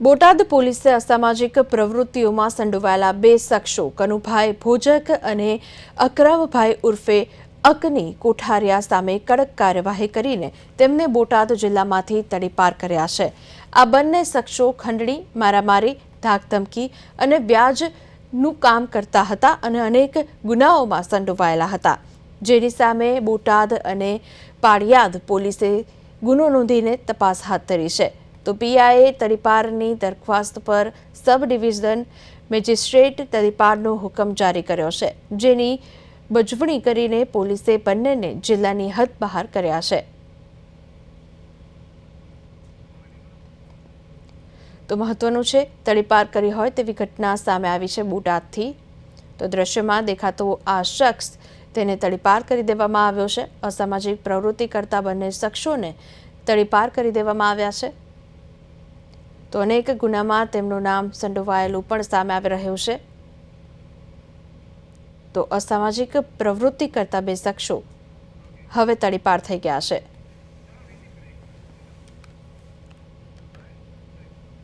બોટાદ પોલીસે અસામાજિક પ્રવૃત્તિઓમાં સંડોવાયેલા બે શખ્સો, કનુભાઈ ભોજક અને અકરમભાઈ ઉર્ફે અકની કોઠારિયા સામે કડક કાર્યવાહી કરીને તેમને બોટાદ જિલ્લામાંથી તડીપાર કર્યા છે. આ બંને શખ્સો ખંડણી, મારામારી, ધાકધમકી અને વ્યાજનું કામ કરતા હતા અને અનેક ગુનાઓમાં સંડોવાયેલા હતા. જેની સામે બોટાદ અને પાળિયાદ પોલીસે ગુનો નોંધીને તપાસ હાથ ધરી છે. તો પીઆઈએ તરીપારની દરખાસ્ત પર સબ ડિવિઝન મેજિસ્ટ્રેટ તરીપારનો હુકમ જારી કર્યો છે, જેની બજવણી કરીને પોલીસે બંનેને જિલ્લાની હદ બહાર કર્યા છે. તો મહત્વનું છે તળીપાર કરી હોય તેવી ઘટના સામે આવી છે બોટાદથી. તો દ્રશ્યમાં દેખાતો આ શખ્સ તેને તળીપાર કરી દેવામાં આવ્યો છે. અસામાજિક પ્રવૃત્તિ કરતા બંને શખ્સોને તળીપાર કરી દેવામાં આવ્યા છે. તો અનેક ગુનામાં તેમનું નામ સંડોવાયેલું પણ સામે આવી રહ્યું છે. તો અસામાજિક પ્રવૃત્તિ કરતા બે શખ્સો હવે તડીપાર થઈ ગયા છે.